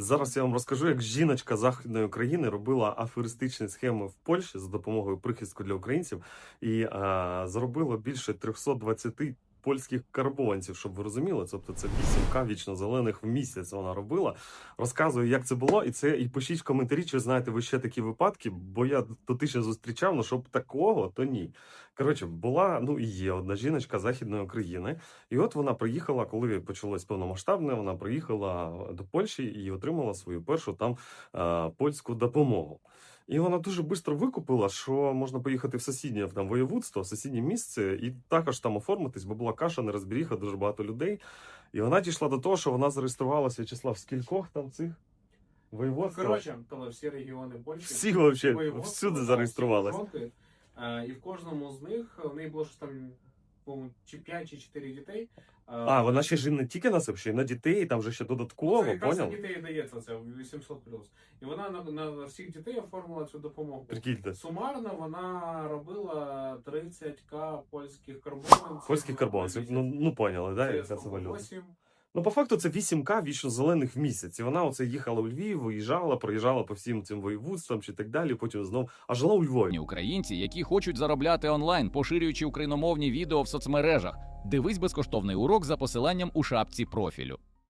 Зараз я вам розкажу, як жіночка західної України робила аферистичні схеми в Польщі за допомогою прихистку для українців і а, заробила більше 320 польських карбованців, щоб ви розуміли. Тобто це 8к вічно зелених в місяць вона робила. Розказую, як це було, і це і пишіть в коментарі, чи знаєте ви ще такі випадки, бо я дотично зустрічав, ну щоб такого, то ні. Коротше, була ну і є одна жіночка західної України. І от вона приїхала, коли почалось повномасштабне, вона приїхала до Польщі і отримала свою першу там е, польську допомогу. І вона дуже швидко викупила, що можна поїхати в сусіднє там воєводство, в сусіднє місце, і також там оформитись, бо була каша, нерозберіха, дуже багато людей. І вона дійшла до того, що вона зареєструвалася В'ячеслав, в скількох там цих воєводствах. Коротше, коли всі регіони Польщі Всі вообще всюди зареєструвалися. І в кожному з них в неї було щось там, по-моєму, чи 5 чи 4 дітей. А, вона ще ж не тільки на себе, ще й на дітей, там вже ще додатково, це якраз на поняв? дітей дається це 800 плюс. І вона на, на, всіх дітей оформила цю допомогу. Прикиньте. Сумарно вона робила 30к польських карбованців. Польських карбонців. Ну, ну поняли, да, як це це валюта. 8. Ну, по факту, це 8К вічно зелених в місяць. І вона оце їхала у Львів, виїжджала, проїжджала по всім цим воєводствам чи так далі. Потім знов а жила у Львові. Українці, які хочуть заробляти онлайн, поширюючи україномовні відео в соцмережах. Дивись безкоштовний урок за посиланням у шапці профілю.